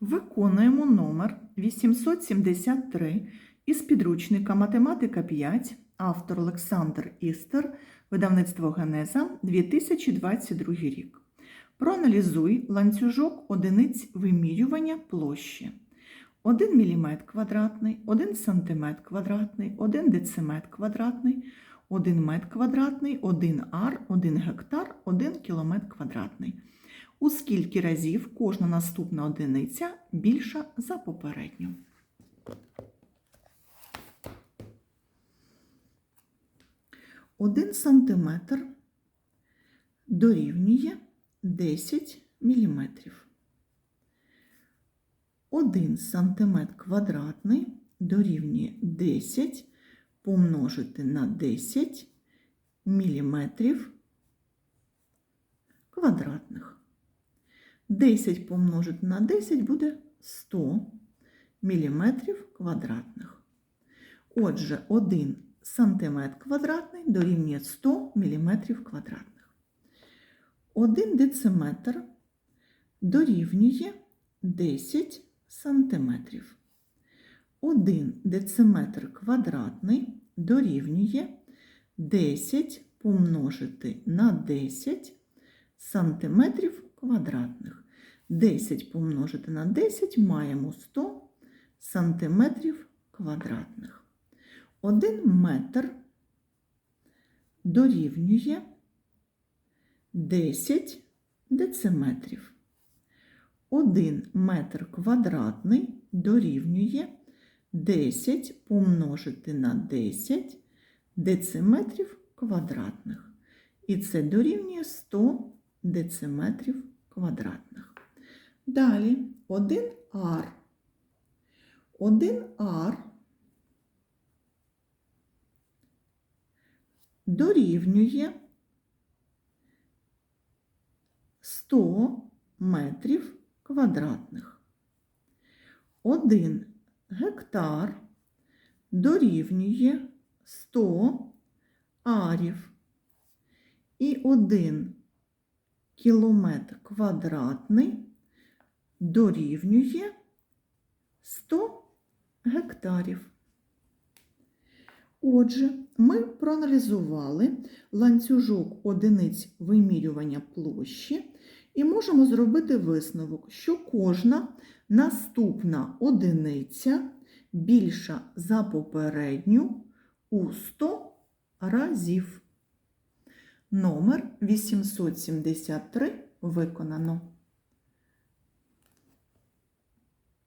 Виконуємо номер 873 із підручника Математика 5, автор Олександр Істер, видавництво Генеза, 2022 рік. Проаналізуй ланцюжок одиниць вимірювання площі. 1 мм квадратний, 1 см квадратний, 1 дециметр квадратний, 1 метр квадратний, 1 ар, 1 гектар, 1 кілометр квадратний. У скільки разів кожна наступна одиниця більша за попередню? Один сантиметр дорівнює 10 міліметрів. Один сантиметр квадратний дорівнює 10 помножити на 10 міліметрів квадратних. 10 помножити на 10 буде 100 міліметрів квадратних. Отже, 1 сантиметр квадратний дорівнює 100 міліметрів квадратних. 1 дециметр дорівнює 10 сантиметрів. 1 дециметр квадратний дорівнює 10 помножити на 10 сантиметрів квадратних. 10 помножити на 10 маємо 100 сантиметрів квадратних. 1 метр дорівнює 10 дециметрів. 1 метр квадратний дорівнює 10 помножити на 10 дециметрів квадратних. І це дорівнює 100 дециметрів квадратних. Далі 1 ар. 1 ар дорівнює 100 метрів квадратних. 1 гектар дорівнює 100 арів. І 1 кілометр квадратний дорівнює 100 гектарів. Отже, ми проаналізували ланцюжок одиниць вимірювання площі і можемо зробити висновок, що кожна наступна одиниця більша за попередню у 100 разів. Номер 873 виконано.